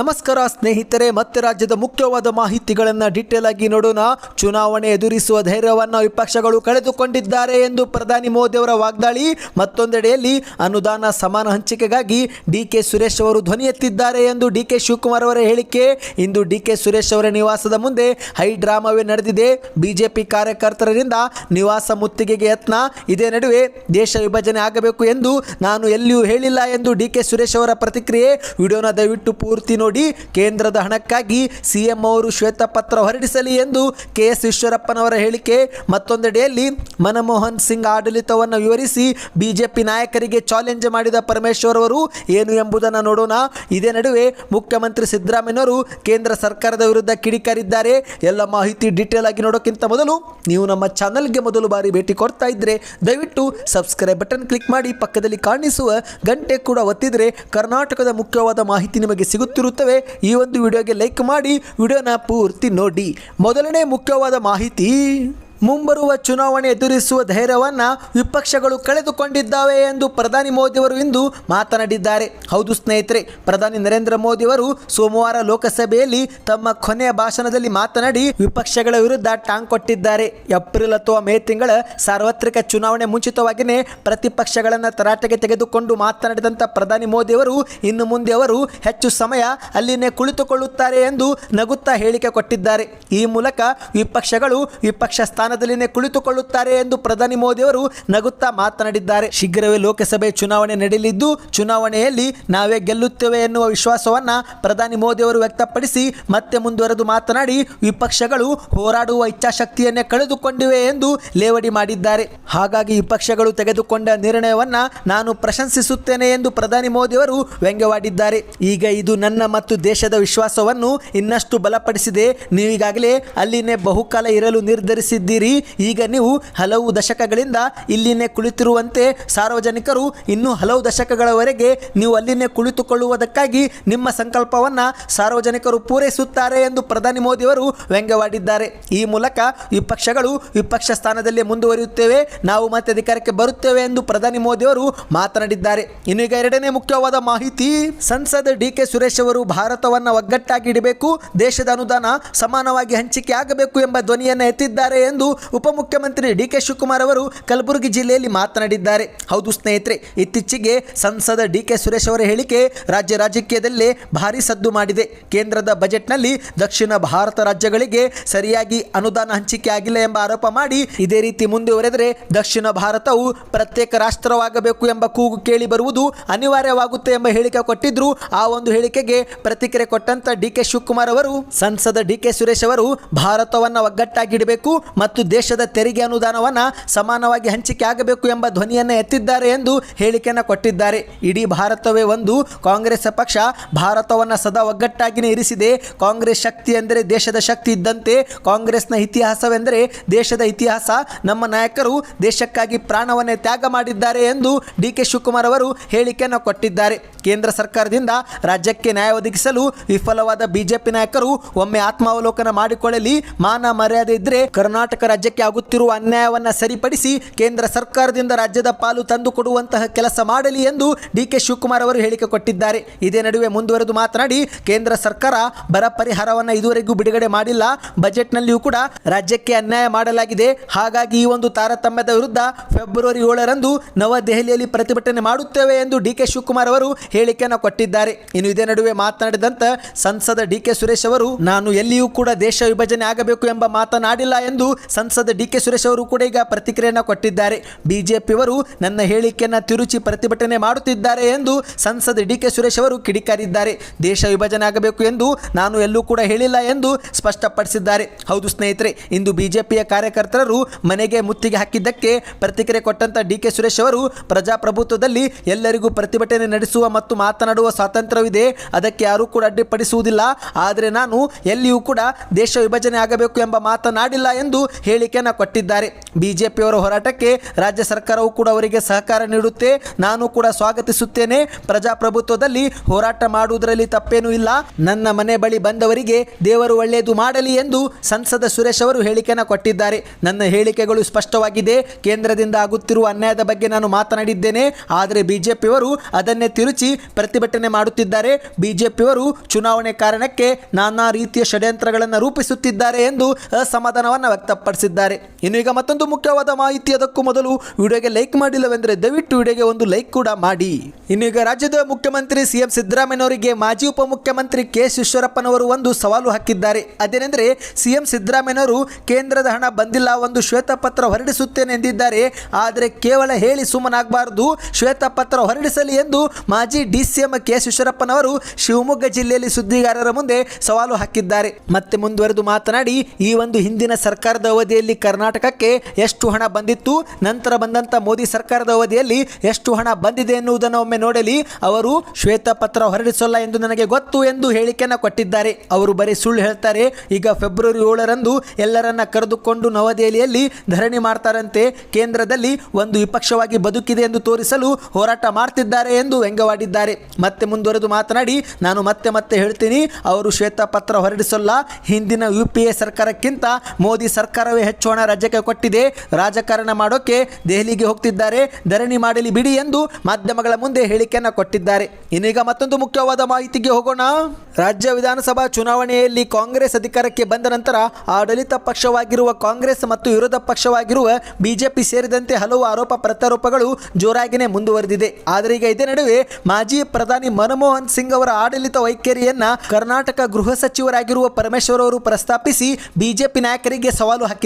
ನಮಸ್ಕಾರ ಸ್ನೇಹಿತರೆ, ಮತ್ತೆ ರಾಜ್ಯದ ಮುಖ್ಯವಾದ ಮಾಹಿತಿಗಳನ್ನು ಡೀಟೇಲ್ ಆಗಿ ನೋಡೋಣ. ಚುನಾವಣೆ ಎದುರಿಸುವ ಧೈರ್ಯವನ್ನು ವಿಪಕ್ಷಗಳು ಕಳೆದುಕೊಂಡಿದ್ದಾರೆ ಎಂದು ಪ್ರಧಾನಿ ಮೋದಿ ಅವರ ವಾಗ್ದಾಳಿ. ಮತ್ತೊಂದೆಡೆಯಲ್ಲಿ ಅನುದಾನ ಸಮಾನ ಹಂಚಿಕೆಗಾಗಿ ಡಿ ಕೆ ಸುರೇಶ್ ಅವರು ಧ್ವನಿ ಎತ್ತಿದ್ದಾರೆ ಎಂದು ಡಿ ಕೆ ಶಿವಕುಮಾರ್ ಅವರ ಹೇಳಿಕೆ. ಇಂದು ಡಿ ಕೆ ಸುರೇಶ್ ಅವರ ನಿವಾಸದ ಮುಂದೆ ಹೈ ಡ್ರಾಮಾವೇ ನಡೆದಿದೆ. ಬಿಜೆಪಿ ಕಾರ್ಯಕರ್ತರಿಂದ ನಿವಾಸ ಮುತ್ತಿಗೆಗೆ ಯತ್ನ. ಇದೇ ನಡುವೆ ದೇಶ ವಿಭಜನೆ ಆಗಬೇಕು ಎಂದು ನಾನು ಎಲ್ಲಿಯೂ ಹೇಳಿಲ್ಲ ಎಂದು ಡಿ ಕೆ ಸುರೇಶ್ ಅವರ ಪ್ರತಿಕ್ರಿಯೆ. ವಿಡಿಯೋನ ದಯವಿಟ್ಟು ಪೂರ್ತಿ ನೋಡಿ ಕೇಂದ್ರದ ಹಣಕ್ಕಾಗಿ ಸಿಎಂ ಅವರು ಶ್ವೇತಪತ್ರ ಹೊರಡಿಸಲಿ ಎಂದು ಕೆ ಎಸ್ ಈಶ್ವರಪ್ಪನವರ ಹೇಳಿಕೆ. ಮತ್ತೊಂದೆಡೆಯಲ್ಲಿ ಮನಮೋಹನ್ ಸಿಂಗ್ ಆಡಳಿತವನ್ನು ವಿವರಿಸಿ ಬಿಜೆಪಿ ನಾಯಕರಿಗೆ ಚಾಲೆಂಜ್ ಮಾಡಿದ ಪರಮೇಶ್ವರ್ ಅವರು ಏನು ಎಂಬುದನ್ನು ನೋಡೋಣ. ಇದೇ ನಡುವೆ ಮುಖ್ಯಮಂತ್ರಿ ಸಿದ್ದರಾಮಯ್ಯವರು ಕೇಂದ್ರ ಸರ್ಕಾರದ ವಿರುದ್ಧ ಕಿಡಿಕಾರಿದ್ದಾರೆ. ಎಲ್ಲ ಮಾಹಿತಿ ಡೀಟೇಲ್ ಆಗಿ ನೋಡೋಕ್ಕಿಂತ ಮೊದಲು ನೀವು ನಮ್ಮ ಚಾನಲ್ಗೆ ಮೊದಲು ಬಾರಿ ಭೇಟಿ ಕೊಡ್ತಾ ಇದ್ರೆ ದಯವಿಟ್ಟು ಸಬ್ಸ್ಕ್ರೈಬ್ ಬಟನ್ ಕ್ಲಿಕ್ ಮಾಡಿ ಪಕ್ಕದಲ್ಲಿ ಕಾಣಿಸುವ ಗಂಟೆ ಕೂಡ ಒತ್ತಿದ್ರೆ ಕರ್ನಾಟಕದ ಮುಖ್ಯವಾದ ಮಾಹಿತಿ ನಿಮಗೆ ಸಿಗುತ್ತಿರುತ್ತವೆ ಈ ಒಂದು ವಿಡಿಯೋಗೆ ಲೈಕ್ ಮಾಡಿ ವಿಡಿಯೋನ ಪೂರ್ತಿ ನೋಡಿ. ಮೊದಲನೇ ಮುಖ್ಯವಾದ ಮಾಹಿತಿ. ಮುಂಬರುವ ಚುನಾವಣೆ ಎದುರಿಸುವ ಧೈರ್ಯವನ್ನು ವಿಪಕ್ಷಗಳು ಕಳೆದುಕೊಂಡಿದ್ದಾವೆ ಎಂದು ಪ್ರಧಾನಿ ಮೋದಿಯವರು ಇಂದು ಮಾತನಾಡಿದ್ದಾರೆ. ಹೌದು ಸ್ನೇಹಿತರೆ, ಪ್ರಧಾನಿ ನರೇಂದ್ರ ಮೋದಿಯವರು ಸೋಮವಾರ ಲೋಕಸಭೆಯಲ್ಲಿ ತಮ್ಮ ಕೊನೆಯ ಭಾಷಣದಲ್ಲಿ ಮಾತನಾಡಿ ವಿಪಕ್ಷಗಳ ವಿರುದ್ಧ ಟಾಂಗ್ ಕೊಟ್ಟಿದ್ದಾರೆ. ಏಪ್ರಿಲ್ ಅಥವಾ ಮೇ ತಿಂಗಳ ಸಾರ್ವತ್ರಿಕ ಚುನಾವಣೆ ಮುಂಚಿತವಾಗಿಯೇ ಪ್ರತಿಪಕ್ಷಗಳನ್ನು ತರಾಟೆಗೆ ತೆಗೆದುಕೊಂಡು ಮಾತನಾಡಿದಂಥ ಪ್ರಧಾನಿ ಮೋದಿಯವರು ಇನ್ನು ಮುಂದೆ ಅವರು ಹೆಚ್ಚು ಸಮಯ ಅಲ್ಲಿನೇ ಕುಳಿತುಕೊಳ್ಳುತ್ತಾರೆ ಎಂದು ನಗುತ್ತಾ ಹೇಳಿಕೆ ಕೊಟ್ಟಿದ್ದಾರೆ. ಈ ಮೂಲಕ ವಿಪಕ್ಷಗಳು ವಿಪಕ್ಷ ಸ್ಥಾನದಲ್ಲಿನೇ ಕುಳಿತುಕೊಳ್ಳುತ್ತಾರೆ ಎಂದು ಪ್ರಧಾನಿ ಮೋದಿ ಅವರು ನಗುತ್ತಾ ಮಾತನಾಡಿದ್ದಾರೆ. ಶೀಘ್ರವೇ ಲೋಕಸಭೆ ಚುನಾವಣೆ ನಡೆಯಲಿದ್ದು, ಚುನಾವಣೆಯಲ್ಲಿ ನಾವೇ ಗೆಲ್ಲುತ್ತೇವೆ ಎನ್ನುವ ವಿಶ್ವಾಸವನ್ನ ಪ್ರಧಾನಿ ಮೋದಿ ಅವರು ವ್ಯಕ್ತಪಡಿಸಿ ಮತ್ತೆ ಮುಂದುವರೆದು ಮಾತನಾಡಿ, ವಿಪಕ್ಷಗಳು ಹೋರಾಡುವ ಇಚ್ಛಾಶಕ್ತಿಯನ್ನೇ ಕಳೆದುಕೊಂಡಿವೆ ಎಂದು ಲೇವಡಿ ಮಾಡಿದ್ದಾರೆ. ಹಾಗಾಗಿ ವಿಪಕ್ಷಗಳು ತೆಗೆದುಕೊಂಡ ನಿರ್ಣಯವನ್ನ ನಾನು ಪ್ರಶಂಸಿಸುತ್ತೇನೆ ಎಂದು ಪ್ರಧಾನಿ ಮೋದಿ ಅವರು ವ್ಯಂಗ್ಯವಾಡಿದ್ದಾರೆ. ಈಗ ಇದು ನನ್ನ ಮತ್ತು ದೇಶದ ವಿಶ್ವಾಸವನ್ನು ಇನ್ನಷ್ಟು ಬಲಪಡಿಸಿದೆ. ನೀವೀಗಾಗಲೇ ಅಲ್ಲಿನೇ ಬಹುಕಾಲ ಇರಲು ನಿರ್ಧರಿಸಿದ್ದೀರಿ. ಈಗ ನೀವು ಹಲವು ದಶಕಗಳಿಂದ ಇಲ್ಲಿನೇ ಕುಳಿತಿರುವಂತೆ ಸಾರ್ವಜನಿಕರು ಇನ್ನೂ ಹಲವು ದಶಕಗಳವರೆಗೆ ನೀವು ಅಲ್ಲಿನೇ ಕುಳಿತುಕೊಳ್ಳುವುದಕ್ಕಾಗಿ ನಿಮ್ಮ ಸಂಕಲ್ಪವನ್ನು ಸಾರ್ವಜನಿಕರು ಪೂರೈಸುತ್ತಾರೆ ಎಂದು ಪ್ರಧಾನಿ ಮೋದಿಯವರು ವ್ಯಂಗ್ಯವಾಡಿದ್ದಾರೆ. ಈ ಮೂಲಕ ವಿಪಕ್ಷಗಳು ವಿಪಕ್ಷ ಸ್ಥಾನದಲ್ಲಿ ಮುಂದುವರಿಯುತ್ತೇವೆ, ನಾವು ಮತ್ತೆ ಅಧಿಕಾರಕ್ಕೆ ಬರುತ್ತೇವೆ ಎಂದು ಪ್ರಧಾನಿ ಮೋದಿಯವರು ಮಾತನಾಡಿದ್ದಾರೆ. ಇನ್ನು ಎರಡನೇ ಮುಖ್ಯವಾದ ಮಾಹಿತಿ, ಸಂಸದ ಡಿ ಕೆ ಸುರೇಶ್ ಅವರು ಭಾರತವನ್ನು ಒಗ್ಗಟ್ಟಾಗಿ ಇಡಬೇಕು, ದೇಶದ ಅನುದಾನ ಸಮಾನವಾಗಿ ಹಂಚಿಕೆ ಆಗಬೇಕು ಎಂಬ ಧ್ವನಿಯನ್ನು ಎತ್ತಿದ್ದಾರೆ ಎಂದು ಉಪಮುಖ್ಯಮಂತ್ರಿ ಡಿ ಕೆ ಶಿವಕುಮಾರ್ ಅವರು ಕಲಬುರಗಿ ಜಿಲ್ಲೆಯಲ್ಲಿ ಮಾತನಾಡಿದ್ದಾರೆ. ಹೌದು ಸ್ನೇಹಿತರೆ, ಇತ್ತೀಚೆಗೆ ಸಂಸದ ಡಿ ಕೆ ಸುರೇಶ್ ಅವರ ಹೇಳಿಕೆ ರಾಜ್ಯ ರಾಜಕೀಯದಲ್ಲೇ ಭಾರಿ ಸದ್ದು ಮಾಡಿದೆ. ಕೇಂದ್ರದ ಬಜೆಟ್ನಲ್ಲಿ ದಕ್ಷಿಣ ಭಾರತ ರಾಜ್ಯಗಳಿಗೆ ಸರಿಯಾಗಿ ಅನುದಾನ ಹಂಚಿಕೆ ಆಗಿಲ್ಲ ಎಂಬ ಆರೋಪ ಮಾಡಿ ಇದೇ ರೀತಿ ಮುಂದುವರೆದರೆ ದಕ್ಷಿಣ ಭಾರತವು ಪ್ರತ್ಯೇಕ ರಾಷ್ಟ್ರವಾಗಬೇಕು ಎಂಬ ಕೂಗು ಕೇಳಿ ಬರುವುದು ಅನಿವಾರ್ಯವಾಗುತ್ತೆ ಎಂಬ ಹೇಳಿಕೆ ಕೊಟ್ಟಿದ್ರು ಆ ಒಂದು ಹೇಳಿಕೆಗೆ ಪ್ರತಿಕ್ರಿಯೆ ಕೊಟ್ಟಂತ ಡಿ ಕೆ ಶಿವಕುಮಾರ್ ಅವರು, ಸಂಸದ ಡಿ ಕೆ ಸುರೇಶ್ ಅವರು ಭಾರತವನ್ನು ಒಗ್ಗಟ್ಟಾಗಿಡಬೇಕು ಮತ್ತು ದೇಶದ ತೆರಿಗೆ ಅನುದಾನವನ್ನು ಸಮಾನವಾಗಿ ಹಂಚಿಕೆ ಆಗಬೇಕು ಎಂಬ ಧ್ವನಿಯನ್ನು ಎತ್ತಿದ್ದಾರೆ ಎಂದು ಹೇಳಿಕೆಯನ್ನು ಕೊಟ್ಟಿದ್ದಾರೆ. ಇಡೀ ಭಾರತವೇ ಒಂದು ಕಾಂಗ್ರೆಸ್ ಪಕ್ಷ ಭಾರತವನ್ನು ಸದಾ ಒಗ್ಗಟ್ಟಾಗಿಯೇ ಇರಿಸಿದೆ. ಕಾಂಗ್ರೆಸ್ ಶಕ್ತಿ ಎಂದರೆ ದೇಶದ ಶಕ್ತಿ ಇದ್ದಂತೆ ಕಾಂಗ್ರೆಸ್ನ ಇತಿಹಾಸವೆಂದರೆ ದೇಶದ ಇತಿಹಾಸ. ನಮ್ಮ ನಾಯಕರು ದೇಶಕ್ಕಾಗಿ ಪ್ರಾಣವನ್ನೇ ತ್ಯಾಗ ಮಾಡಿದ್ದಾರೆ ಎಂದು ಡಿ ಕೆ ಶಿವಕುಮಾರ್ ಅವರು ಹೇಳಿಕೆಯನ್ನು ಕೊಟ್ಟಿದ್ದಾರೆ. ಕೇಂದ್ರ ಸರ್ಕಾರದಿಂದ ರಾಜ್ಯಕ್ಕೆ ನ್ಯಾಯ ಒದಗಿಸಲು ವಿಫಲವಾದ ಬಿಜೆಪಿ ನಾಯಕರು ಒಮ್ಮೆ ಆತ್ಮಾವಲೋಕನ ಮಾಡಿಕೊಳ್ಳಲಿ. ಮಾನ ಮರ್ಯಾದೆ ಇದ್ದರೆ ಕರ್ನಾಟಕ ರಾಜ್ಯಕ್ಕೆ ಆಗುತ್ತಿರುವ ಅನ್ಯಾಯವನ್ನು ಸರಿಪಡಿಸಿ ಕೇಂದ್ರ ಸರ್ಕಾರದಿಂದ ರಾಜ್ಯದ ಪಾಲು ತಂದುಕೊಡುವಂತಹ ಕೆಲಸ ಮಾಡಲಿ ಎಂದು ಡಿ ಕೆ ಶಿವಕುಮಾರ್ ಅವರು ಹೇಳಿಕೆ ಕೊಟ್ಟಿದ್ದಾರೆ. ಇದೇ ನಡುವೆ ಮುಂದುವರೆದು ಮಾತನಾಡಿ, ಕೇಂದ್ರ ಸರ್ಕಾರ ಬರ ಪರಿಹಾರವನ್ನು ಇದುವರೆಗೂ ಬಿಡುಗಡೆ ಮಾಡಿಲ್ಲ. ಬಜೆಟ್ನಲ್ಲಿಯೂ ಕೂಡ ರಾಜ್ಯಕ್ಕೆ ಅನ್ಯಾಯ ಮಾಡಲಾಗಿದೆ. ಹಾಗಾಗಿ ಈ ಒಂದು ತಾರತಮ್ಯದ ವಿರುದ್ಧ ಫೆಬ್ರವರಿ ಏಳರಂದು ನವದೆಹಲಿಯಲ್ಲಿ ಪ್ರತಿಭಟನೆ ಮಾಡುತ್ತೇವೆ ಎಂದು ಡಿ ಕೆ ಶಿವಕುಮಾರ್ ಅವರು ಹೇಳಿಕೆಯನ್ನು ಕೊಟ್ಟಿದ್ದಾರೆ. ಇನ್ನು ಇದೇ ನಡುವೆ ಮಾತನಾಡಿದಂತ ಸಂಸದ ಡಿ ಕೆ ಸುರೇಶ್ ಅವರು, ನಾನು ಎಲ್ಲಿಯೂ ಕೂಡ ದೇಶ ವಿಭಜನೆ ಆಗಬೇಕು ಎಂಬ ಮಾತನಾಡಿಲ್ಲ ಎಂದು ಸಂಸದ ಡಿ ಕೆ ಸುರೇಶ್ ಅವರು ಕೂಡ ಈಗ ಪ್ರತಿಕ್ರಿಯೆಯನ್ನು ಕೊಟ್ಟಿದ್ದಾರೆ. ಬಿಜೆಪಿಯವರು ನನ್ನ ಹೇಳಿಕೆಯನ್ನು ತಿರುಚಿ ಪ್ರತಿಭಟನೆ ಮಾಡುತ್ತಿದ್ದಾರೆ ಎಂದು ಸಂಸದ ಡಿ ಕೆ ಸುರೇಶ್ ಅವರು ಕಿಡಿಕಾರಿದ್ದಾರೆ. ದೇಶ ವಿಭಜನೆ ಆಗಬೇಕು ಎಂದು ನಾನು ಎಲ್ಲೂ ಕೂಡ ಹೇಳಿಲ್ಲ ಎಂದು ಸ್ಪಷ್ಟಪಡಿಸಿದ್ದಾರೆ. ಹೌದು ಸ್ನೇಹಿತರೆ, ಇಂದು ಬಿಜೆಪಿಯ ಕಾರ್ಯಕರ್ತರು ಮನೆಗೆ ಮುತ್ತಿಗೆ ಹಾಕಿದ್ದಕ್ಕೆ ಪ್ರತಿಕ್ರಿಯೆ ಕೊಟ್ಟಂತ ಡಿ ಕೆ ಸುರೇಶ್ ಅವರು ಪ್ರಜಾಪ್ರಭುತ್ವದಲ್ಲಿ ಎಲ್ಲರಿಗೂ ಪ್ರತಿಭಟನೆ ನಡೆಸುವ ಮತ್ತು ಮಾತನಾಡುವ ಸ್ವಾತಂತ್ರ್ಯವಿದೆ. ಅದಕ್ಕೆ ಯಾರೂ ಕೂಡ ಅಡ್ಡಿಪಡಿಸುವುದಿಲ್ಲ. ಆದರೆ ನಾನು ಎಲ್ಲಿಯೂ ಕೂಡ ದೇಶ ವಿಭಜನೆ ಆಗಬೇಕು ಎಂಬ ಮಾತನಾಡಿಲ್ಲ ಎಂದು ಹೇಳಿಕೆಯನ್ನು ಕೊಟ್ಟಿದ್ದಾರೆ. ಬಿಜೆಪಿಯವರ ಹೋರಾಟಕ್ಕೆ ರಾಜ್ಯ ಸರ್ಕಾರವು ಕೂಡ ಅವರಿಗೆ ಸಹಕಾರ ನೀಡುತ್ತೆ. ನಾನು ಕೂಡ ಸ್ವಾಗತಿಸುತ್ತೇನೆ. ಪ್ರಜಾಪ್ರಭುತ್ವದಲ್ಲಿ ಹೋರಾಟ ಮಾಡುವುದರಲ್ಲಿ ತಪ್ಪೇನೂ ಇಲ್ಲ. ನನ್ನ ಮನೆ ಬಳಿ ಬಂದವರಿಗೆ ದೇವರು ಒಳ್ಳೆಯದು ಮಾಡಲಿ ಎಂದು ಸಂಸದ ಸುರೇಶ್ ಅವರು ಹೇಳಿಕೆಯನ್ನು ಕೊಟ್ಟಿದ್ದಾರೆ. ನನ್ನ ಹೇಳಿಕೆಗಳು ಸ್ಪಷ್ಟವಾಗಿದೆ. ಕೇಂದ್ರದಿಂದ ಆಗುತ್ತಿರುವ ಅನ್ಯಾಯದ ಬಗ್ಗೆ ನಾನು ಮಾತನಾಡಿದ್ದೇನೆ. ಆದರೆ ಬಿಜೆಪಿಯವರು ಅದನ್ನೇ ತಿರುಚಿ ಪ್ರತಿಭಟನೆ ಮಾಡುತ್ತಿದ್ದಾರೆ. ಬಿಜೆಪಿಯವರು ಚುನಾವಣೆ ಕಾರಣಕ್ಕೆ ನಾನಾ ರೀತಿಯ ಷಡ್ಯಂತ್ರಗಳನ್ನು ರೂಪಿಸುತ್ತಿದ್ದಾರೆ ಎಂದು ಅಸಮಾಧಾನವನ್ನು ವ್ಯಕ್ತಪಡಿಸಿದ್ದಾರೆ. ಇನ್ನು ಈಗ ಮತ್ತೊಂದು ಮುಖ್ಯವಾದ ಮಾಹಿತಿ, ಅದಕ್ಕೂ ಮೊದಲು ವಿಡಿಯೋಗೆ ಲೈಕ್ ಮಾಡಿಲ್ಲವೆಂದರೆ ದಯವಿಟ್ಟು ವಿಡಿಯೋಗೆ ಒಂದು ಲೈಕ್ ಕೂಡ ಮಾಡಿ. ಇನ್ನು ಈಗ ರಾಜ್ಯದ ಮುಖ್ಯಮಂತ್ರಿ ಸಿಎಂ ಸಿದ್ದರಾಮಯ್ಯನವರಿಗೆ ಮಾಜಿ ಉಪಮುಖ್ಯಮಂತ್ರಿ ಕೆ. ಈಶ್ವರಪ್ಪನವರು ಒಂದು ಸವಾಲು ಹಾಕಿದ್ದಾರೆ. ಅದೇನೆಂದರೆ, ಸಿಎಂ ಸಿದ್ದರಾಮಯ್ಯನವರು ಕೇಂದ್ರದ ಹಣ ಬಂದಿಲ್ಲ, ಒಂದು ಶ್ವೇತಪತ್ರ ಹೊರಡಿಸುತ್ತೇನೆ ಎಂದಿದ್ದಾರೆ. ಆದರೆ ಕೇವಲ ಹೇಳಿ ಸುಮ್ಮನಾಗಬಾರದು, ಶ್ವೇತಪತ್ರ ಹೊರಡಿಸಲಿ ಎಂದು ಮಾಜಿ ಡಿಸಿಎಂ ಕೆ. ಈಶ್ವರಪ್ಪನವರು ಶಿವಮೊಗ್ಗ ಜಿಲ್ಲೆಯಲ್ಲಿ ಸುದ್ದಿಗಾರರ ಮುಂದೆ ಸವಾಲು ಹಾಕಿದ್ದಾರೆ. ಮತ್ತೆ ಮುಂದುವರೆದು ಮಾತನಾಡಿ, ಈ ಒಂದು ಹಿಂದಿನ ಸರ್ಕಾರದ ಅವಧಿಯಲ್ಲಿ ಕರ್ನಾಟಕಕ್ಕೆ ಎಷ್ಟು ಹಣ ಬಂದಿತ್ತು, ನಂತರ ಬಂದಂಥ ಮೋದಿ ಸರ್ಕಾರದ ಅವಧಿಯಲ್ಲಿ ಎಷ್ಟು ಹಣ ಬಂದಿದೆ ಎನ್ನುವುದನ್ನು ಒಮ್ಮೆ ನೋಡಲಿ. ಅವರು ಶ್ವೇತಪತ್ರ ಹೊರಡಿಸಲ್ಲ ಎಂದು ನನಗೆ ಗೊತ್ತು ಎಂದು ಹೇಳಿಕೆಯನ್ನು ಕೊಟ್ಟಿದ್ದಾರೆ. ಅವರು ಬರೀ ಸುಳ್ಳು ಹೇಳ್ತಾರೆ. ಈಗ ಫೆಬ್ರವರಿ ಏಳರಂದು ಎಲ್ಲರನ್ನ ಕರೆದುಕೊಂಡು ನವದೆಹಲಿಯಲ್ಲಿ ಧರಣಿ ಮಾಡ್ತಾರಂತೆ. ಕೇಂದ್ರದಲ್ಲಿ ಒಂದು ವಿಪಕ್ಷವಾಗಿ ಬದುಕಿದೆ ಎಂದು ತೋರಿಸಲು ಹೋರಾಟ ಮಾಡ್ತಿದ್ದಾರೆ ಎಂದು ವ್ಯಂಗ್ಯವಾಡಿದ್ದಾರೆ. ಮತ್ತೆ ಮುಂದುವರೆದು ಮಾತನಾಡಿ, ನಾನು ಮತ್ತೆ ಮತ್ತೆ ಹೇಳ್ತೀನಿ, ಅವರು ಶ್ವೇತಪತ್ರ ಹೊರಡಿಸಲ್ಲ. ಹಿಂದಿನ ಯು ಸರ್ಕಾರಕ್ಕಿಂತ ಮೋದಿ ಸರ್ಕಾರವೇ ಹೆಚ್ಚು ಹಣ ರಾಜ್ಯಕ್ಕೆ ಕೊಟ್ಟಿದೆ. ರಾಜಕಾರಣ ಮಾಡೋಕೆ ದೆಹಲಿಗೆ ಹೋಗ್ತಿದ್ದಾರೆ. ಧರಣಿ ಮಾಡಲಿ ಬಿಡಿ ಎಂದು ಮಾಧ್ಯಮಗಳ ಮುಂದೆ ಹೇಳಿಕೆಯನ್ನು ಕೊಟ್ಟಿದ್ದಾರೆ. ಇನ್ನೀಗ ಮತ್ತೊಂದು ಮುಖ್ಯವಾದ ಮಾಹಿತಿಗೆ ಹೋಗೋಣ. ರಾಜ್ಯ ವಿಧಾನಸಭಾ ಚುನಾವಣೆಯಲ್ಲಿ ಕಾಂಗ್ರೆಸ್ ಅಧಿಕಾರಕ್ಕೆ ಬಂದ ನಂತರ ಆಡಳಿತ ಪಕ್ಷವಾಗಿರುವ ಕಾಂಗ್ರೆಸ್ ಮತ್ತು ವಿರೋಧ ಪಕ್ಷವಾಗಿರುವ ಬಿಜೆಪಿ ಸೇರಿದಂತೆ ಹಲವು ಆರೋಪ ಪ್ರತ್ಯಾರೋಪಗಳು ಜೋರಾಗಿನೇ ಮುಂದುವರೆದಿದೆ. ಆದರೆ ಈಗ ಇದೇ ನಡುವೆ ಮಾಜಿ ಪ್ರಧಾನಿ ಮನಮೋಹನ್ ಸಿಂಗ್ ಅವರ ಆಡಳಿತ ವೈಖರಿಯನ್ನ ಕರ್ನಾಟಕ ಗೃಹ ಸಚಿವರಾಗಿರುವ ಪರಮೇಶ್ವರ್ ಅವರು ಪ್ರಸ್ತಾಪಿಸಿ ಬಿಜೆಪಿ ನಾಯಕರಿಗೆ ಸವಾಲು ಹಾಕಿದ್ದಾರೆ.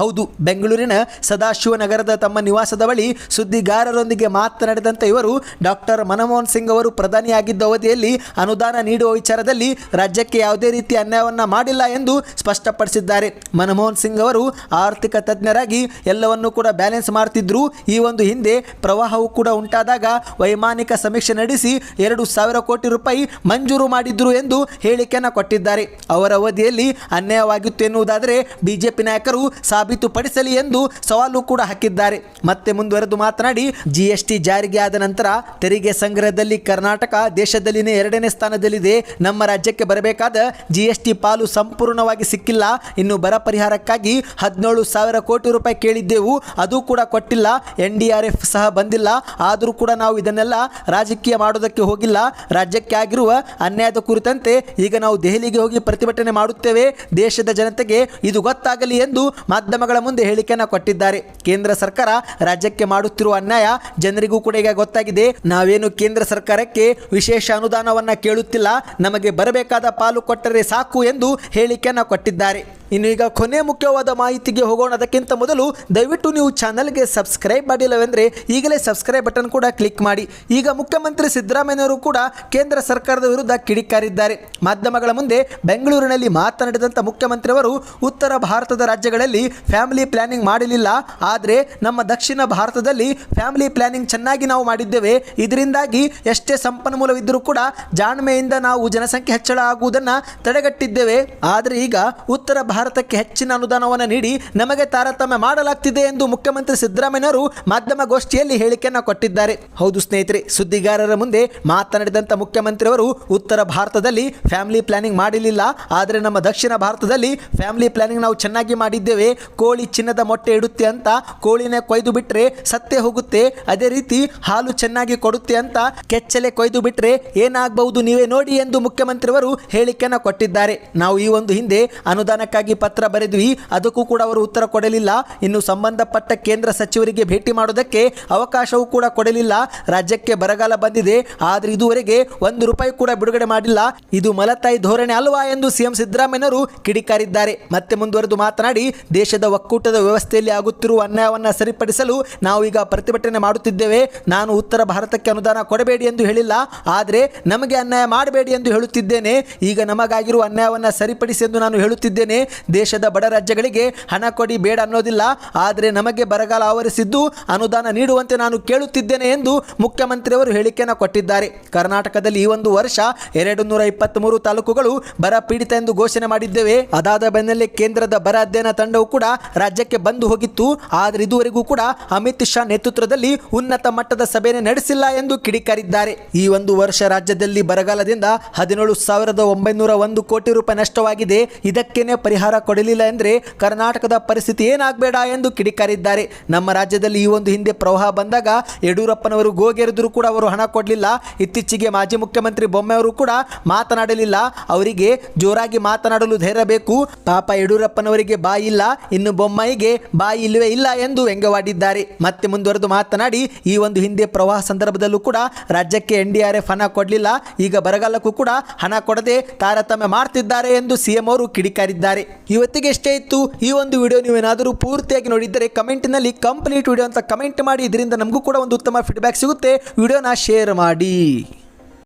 ಹೌದು, ಬೆಂಗಳೂರಿನ ಸದಾಶಿವನಗರದ ತಮ್ಮ ನಿವಾಸದ ಬಳಿ ಸುದ್ದಿಗಾರರೊಂದಿಗೆ ಮಾತನಾಡಿದಂತೆ ಇವರು ಡಾಕ್ಟರ್ ಮನಮೋಹನ್ ಸಿಂಗ್ ಅವರು ಪ್ರಧಾನಿಯಾಗಿದ್ದ ಅವಧಿಯಲ್ಲಿ ಅನುದಾನ ನೀಡುವ ವಿಚಾರದಲ್ಲಿ ರಾಜ್ಯಕ್ಕೆ ಯಾವುದೇ ರೀತಿ ಅನ್ಯಾಯವನ್ನ ಮಾಡಿಲ್ಲ ಎಂದು ಸ್ಪಷ್ಟಪಡಿಸಿದ್ದಾರೆ. ಮನಮೋಹನ್ ಸಿಂಗ್ ಅವರು ಆರ್ಥಿಕ ತಜ್ಞರಾಗಿ ಎಲ್ಲವನ್ನೂ ಕೂಡ ಬ್ಯಾಲೆನ್ಸ್ ಮಾಡ್ತಿದ್ರು. ಈ ಒಂದು ಹಿಂದೆ ಪ್ರವಾಹವು ಕೂಡ ಉಂಟಾದಾಗ ವೈಮಾನಿಕ ಸಮೀಕ್ಷೆ ನಡೆಸಿ ಎರಡು ಸಾವಿರ ಕೋಟಿ ರೂಪಾಯಿ ಮಂಜೂರು ಮಾಡಿದ್ರು ಎಂದು ಹೇಳಿಕೆಯನ್ನು ಕೊಟ್ಟಿದ್ದಾರೆ. ಅವರ ಅವಧಿಯಲ್ಲಿ ಅನ್ಯಾಯವಾಗಿತ್ತು ಎನ್ನುವುದಾದರೆ ಬಿಜೆಪಿ ನಾಯಕರು ಸಾಬೀತುಪಡಿಸಲಿ ಎಂದು ಸವಾಲು ಕೂಡ ಹಾಕಿದ್ದಾರೆ. ಮತ್ತೆ ಮುಂದುವರೆದು ಮಾತನಾಡಿ ಜಿಎಸ್ಟಿ ಜಾರಿಗೆ ಆದ ನಂತರ ತೆರಿಗೆ ಸಂಗ್ರಹದಲ್ಲಿ ಕರ್ನಾಟಕ ದೇಶದಲ್ಲಿನೇ ಎರಡನೇ ಸ್ಥಾನದಲ್ಲಿದೆ. ನಮ್ಮ ರಾಜ್ಯಕ್ಕೆ ಬರಬೇಕಾದ ಜಿಎಸ್ಟಿ ಪಾಲು ಸಂಪೂರ್ಣವಾಗಿ ಸಿಕ್ಕಿಲ್ಲ. ಇನ್ನು ಬರ ಪರಿಹಾರಕ್ಕಾಗಿ ಹದಿನೇಳು ಸಾವಿರ ಕೋಟಿ ರೂಪಾಯಿ ಕೇಳಿದ್ದೆವು. ಅದು ಕೂಡ ಕೊಟ್ಟಿಲ್ಲ. ಎನ್ ಡಿ ಎಫ್ ಸಹ ಬಂದಿಲ್ಲ. ಆದರೂ ಕೂಡ ನಾವು ಇದನ್ನೆಲ್ಲ ರಾಜಕೀಯ ಮಾಡೋದಕ್ಕೆ ಹೋಗಿಲ್ಲ. ರಾಜ್ಯಕ್ಕೆ ಆಗಿರುವ ಅನ್ಯಾಯದ ಕುರಿತಂತೆ ಈಗ ನಾವು ದೆಹಲಿಗೆ ಹೋಗಿ ಪ್ರತಿಭಟನೆ ಮಾಡುತ್ತೇವೆ. ದೇಶದ ಜನತೆಗೆ ಇದು ಗೊತ್ತಾಗಲಿ ಎಂದು ಮಾಧ್ಯಮಗಳ ಮುಂದೆ ಹೇಳಿಕೆಯನ್ನು ಕೊಟ್ಟಿದ್ದಾರೆ. ಕೇಂದ್ರ ಸರ್ಕಾರ ರಾಜ್ಯಕ್ಕೆ ಮಾಡುತ್ತಿರುವ ಅನ್ಯಾಯ ಜನರಿಗೂ ಕೂಡ ಈಗ ಗೊತ್ತಾಗಿದೆ. ನಾವೇನು ಕೇಂದ್ರ ಸರ್ಕಾರಕ್ಕೆ ವಿಶೇಷ ಅನುದಾನವನ್ನ ಕೇಳುತ್ತಿಲ್ಲ. ನಮಗೆ ಬರಬೇಕಾದ ಪಾಲು ಕೊಟ್ಟರೆ ಸಾಕು ಎಂದು ಹೇಳಿಕೆಯನ್ನು ಕೊಟ್ಟಿದ್ದಾರೆ. ಇನ್ನು ಈಗ ಕೊನೆ ಮುಖ್ಯವಾದ ಮಾಹಿತಿಗೆ ಹೋಗೋಣ. ಅದಕ್ಕಿಂತ ಮೊದಲು ದಯವಿಟ್ಟು ನೀವು ಚಾನಲ್ಗೆ ಸಬ್ಸ್ಕ್ರೈಬ್ ಮಾಡಿಲ್ಲವೆಂದರೆ ಈಗಲೇ ಸಬ್ಸ್ಕ್ರೈಬ್ ಬಟನ್ ಕೂಡ ಕ್ಲಿಕ್ ಮಾಡಿ. ಈಗ ಮುಖ್ಯಮಂತ್ರಿ ಸಿದ್ದರಾಮಯ್ಯನವರು ಕೂಡ ಕೇಂದ್ರ ಸರ್ಕಾರದ ವಿರುದ್ಧ ಕಿಡಿಕಾರಿದ್ದಾರೆ. ಮಾಧ್ಯಮಗಳ ಮುಂದೆ ಬೆಂಗಳೂರಿನಲ್ಲಿ ಮಾತನಾಡಿದಂಥ ಮುಖ್ಯಮಂತ್ರಿಯವರು, ಉತ್ತರ ಭಾರತದ ರಾಜ್ಯಗಳಲ್ಲಿ ಫ್ಯಾಮಿಲಿ ಪ್ಲಾನಿಂಗ್ ಮಾಡಲಿಲ್ಲ. ಆದರೆ ನಮ್ಮ ದಕ್ಷಿಣ ಭಾರತದಲ್ಲಿ ಫ್ಯಾಮಿಲಿ ಪ್ಲಾನಿಂಗ್ ಚೆನ್ನಾಗಿ ನಾವು ಮಾಡಿದ್ದೇವೆ. ಇದರಿಂದಾಗಿ ಎಷ್ಟೇ ಸಂಪನ್ಮೂಲವಿದ್ದರೂ ಕೂಡ ಜಾಣ್ಮೆಯಿಂದ ನಾವು ಜನಸಂಖ್ಯೆ ಹೆಚ್ಚಳ ಆಗುವುದನ್ನು ತಡೆಗಟ್ಟಿದ್ದೇವೆ. ಆದರೆ ಈಗ ಉತ್ತರ ಭಾರತಕ್ಕೆ ಹೆಚ್ಚಿನ ಅನುದಾನವನ್ನು ನೀಡಿ ನಮಗೆ ತಾರತಮ್ಯ ಮಾಡಲಾಗ್ತಿದೆ ಎಂದು ಮುಖ್ಯಮಂತ್ರಿ ಸಿದ್ದರಾಮಯ್ಯನವರು ಮಾಧ್ಯಮ ಗೋಷ್ಠಿಯಲ್ಲಿ ಹೇಳಿಕೆಯನ್ನು ಕೊಟ್ಟಿದ್ದಾರೆ. ಹೌದು ಸ್ನೇಹಿತರೆ, ಸುದ್ದಿಗಾರರ ಮುಂದೆ ಮಾತನಾಡಿದಂಥ ಮುಖ್ಯಮಂತ್ರಿಯವರು ಉತ್ತರ ಭಾರತದಲ್ಲಿ ಫ್ಯಾಮಿಲಿ ಪ್ಲಾನಿಂಗ್ ಮಾಡಲಿಲ್ಲ. ಆದರೆ ನಮ್ಮ ದಕ್ಷಿಣ ಭಾರತದಲ್ಲಿ ಫ್ಯಾಮಿಲಿ ಪ್ಲಾನಿಂಗ್ ನಾವು ಚೆನ್ನಾಗಿ ಮಾಡಿದ್ದೇವೆ. ಕೋಳಿ ಚಿನ್ನದ ಮೊಟ್ಟೆ ಇಡುತ್ತೆ ಅಂತ ಕೋಳಿನ ಕೊಯ್ದು ಬಿಟ್ಟರೆ ಸತ್ತೇ ಹೋಗುತ್ತೆ. ಅದೇ ರೀತಿ ಹಾಲು ಚೆನ್ನಾಗಿ ಕೊಡುತ್ತೆ ಅಂತ ಕೆಚ್ಚಲೆ ಕೊಯ್ದು ಬಿಟ್ಟರೆ ಏನಾಗಬಹುದು ನೀವೇ ನೋಡಿ ಎಂದು ಮುಖ್ಯಮಂತ್ರಿಯವರು ಹೇಳಿಕೆಯನ್ನು ಕೊಟ್ಟಿದ್ದಾರೆ. ನಾವು ಈ ಒಂದು ಹಿಂದೆ ಅನುದಾನಕ್ಕಾಗಿ ಪತ್ರ ಬರೆದ್ವಿ. ಅದಕ್ಕೂ ಕೂಡ ಅವರು ಉತ್ತರ ಕೊಡಲಿಲ್ಲ. ಇನ್ನು ಸಂಬಂಧಪಟ್ಟ ಕೇಂದ್ರ ಸಚಿವರಿಗೆ ಭೇಟಿ ಮಾಡೋದಕ್ಕೆ ಅವಕಾಶವೂ ಕೂಡ ಕೊಡಲಿಲ್ಲ. ರಾಜ್ಯಕ್ಕೆ ಬರಗಾಲ ಬಂದಿದೆ. ಆದರೆ ಇದುವರೆಗೆ ಒಂದು ರೂಪಾಯಿ ಕೂಡ ಬಿಡುಗಡೆ ಮಾಡಿಲ್ಲ. ಇದು ಮಲತಾಯಿ ಧೋರಣೆ ಅಲ್ವಾ ಎಂದು ಸಿಎಂ ಸಿದ್ದರಾಮಯ್ಯನವರು ಕಿಡಿಕಾರಿದ್ದಾರೆ. ಮತ್ತೆ ಮುಂದುವರೆದು ಮಾತನಾಡಿ ದೇಶದ ಒಕ್ಕೂಟದ ವ್ಯವಸ್ಥೆಯಲ್ಲಿ ಆಗುತ್ತಿರುವ ಅನ್ಯಾಯವನ್ನು ಸರಿಪಡಿಸಲು ನಾವು ಈಗ ಪ್ರತಿಭಟನೆ ಮಾಡುತ್ತಿದ್ದೇವೆ. ನಾನು ಉತ್ತರ ಭಾರತಕ್ಕೆ ಅನುದಾನ ಕೊಡಬೇಡಿ ಎಂದು ಹೇಳಿಲ್ಲ. ಆದರೆ ನಮಗೆ ಅನ್ಯಾಯ ಮಾಡಬೇಡಿ ಎಂದು ಹೇಳುತ್ತಿದ್ದೇನೆ. ಈಗ ನಮಗಾಗಿರುವ ಅನ್ಯಾಯವನ್ನು ಸರಿಪಡಿಸಿ ಎಂದು ನಾನು ಹೇಳುತ್ತಿದ್ದೇನೆ. ದೇಶದ ಬಡ ರಾಜ್ಯಗಳಿಗೆ ಹಣ ಕೊಡಿ ಬೇಡ ಅನ್ನೋದಿಲ್ಲ. ಆದರೆ ನಮಗೆ ಬರಗಾಲ ಆವರಿಸಿದ್ದು ಅನುದಾನ ನೀಡುವಂತೆ ನಾನು ಕೇಳುತ್ತಿದ್ದೇನೆ ಎಂದು ಮುಖ್ಯಮಂತ್ರಿಯವರು ಹೇಳಿಕೆಯನ್ನು ಕೊಟ್ಟಿದ್ದಾರೆ. ಕರ್ನಾಟಕದಲ್ಲಿ ಈ ಒಂದು ವರ್ಷ ಎರಡು ನೂರ ಇಪ್ಪತ್ತ್ಮೂರು ತಾಲೂಕುಗಳು ಬರ ಪೀಡಿತ ಎಂದು ಘೋಷಣೆ ಮಾಡಿದ್ದೇವೆ. ಅದಾದ ಬೆನ್ನಲ್ಲೇ ಕೇಂದ್ರದ ಬರ ಅಧ್ಯಯನ ತಂಡವು ಕೂಡ ರಾಜ್ಯಕ್ಕೆ ಬಂದು ಹೋಗಿತ್ತು. ಆದರೆ ಇದುವರೆಗೂ ಕೂಡ ಅಮಿತ್ ಶಾ ನೇತೃತ್ವದಲ್ಲಿ ಉನ್ನತ ಮಟ್ಟದ ಸಭೆಯನ್ನು ನಡೆಸಿಲ್ಲ ಎಂದು ಕಿಡಿಕಾರಿದ್ದಾರೆ. ಈ ಒಂದು ವರ್ಷ ರಾಜ್ಯದಲ್ಲಿ ಬರಗಾಲದಿಂದ ಹದಿನೇಳು ಸಾವಿರದ ಒಂಬೈನೂರ ಒಂದು ಕೋಟಿ ರೂಪಾಯಿ ನಷ್ಟವಾಗಿದೆ. ಇದಕ್ಕೇನೆ ಪರಿಹಾರ ಕೊಡಲಿಲ್ಲ ಎಂದರೆ ಕರ್ನಾಟಕದ ಪರಿಸ್ಥಿತಿ ಏನಾಗಬೇಡ ಎಂದು ಕಿಡಿಕಾರಿದ್ದಾರೆ. ನಮ್ಮ ರಾಜ್ಯದಲ್ಲಿ ಈ ಒಂದು ಹಿಂದೆ ಪ್ರವಾಹ ಬಂದಾಗ ಯಡಿಯೂರಪ್ಪನವರು ಗೋಗೆರೆದರೂ ಕೂಡ ಅವರು ಹಣ ಕೊಡಲಿಲ್ಲ. ಇತ್ತೀಚೆಗೆ ಮಾಜಿ ಮುಖ್ಯಮಂತ್ರಿ ಬೊಮ್ಮೆಯವರು ಕೂಡ ಮಾತನಾಡಲಿಲ್ಲ. ಅವರಿಗೆ ಜೋರಾಗಿ ಮಾತನಾಡಲು ಧೈರ್ಯ ಬೇಕು. ಪಾಪ ಯಡಿಯೂರಪ್ಪನವರಿಗೆ ಬಾಯಿ ಇಲ್ಲ, ಇನ್ನು ಬೊಮ್ಮಾಯಿಗೆ ಬಾಯಿ ಇಲ್ಲವೇ ಇಲ್ಲ ಎಂದು ವ್ಯಂಗ್ಯವಾಡಿದ್ದಾರೆ. ಮತ್ತೆ ಮುಂದುವರೆದು ಮಾತನಾಡಿ, ಈ ಒಂದು ಹಿಂದೆ ಪ್ರವಾಹ ಸಂದರ್ಭದಲ್ಲೂ ಕೂಡ ರಾಜ್ಯಕ್ಕೆ ಎನ್ ಡಿ ಆರ್ ಎಫ್ ಹಣ ಕೊಡಲಿಲ್ಲ. ಈಗ ಬರಗಾಲಕ್ಕೂ ಕೂಡ ಹಣ ಕೊಡದೆ ತಾರತಮ್ಯ ಮಾಡ್ತಿದ್ದಾರೆ ಎಂದು ಸಿಎಂ ಅವರು ಕಿಡಿಕಾರಿದ್ದಾರೆ. ಇವತ್ತಿಗೆ ಎಷ್ಟೇ ಇತ್ತು. ಈ ಒಂದು ವಿಡಿಯೋ ನೀವೇನಾದರೂ ಪೂರ್ತಿಯಾಗಿ ನೋಡಿದ್ದರೆ ಕಮೆಂಟ್ನಲ್ಲಿ ಕಂಪ್ಲೀಟ್ ವಿಡಿಯೋ ಅಂತ ಕಮೆಂಟ್ ಮಾಡಿ. ಇದರಿಂದ ನಮಗೂ ಕೂಡ ಒಂದು ಉತ್ತಮ ಫೀಡ್ಬ್ಯಾಕ್ ಸಿಗುತ್ತೆ. ವಿಡಿಯೋನ ಶೇರ್ ಮಾಡಿ.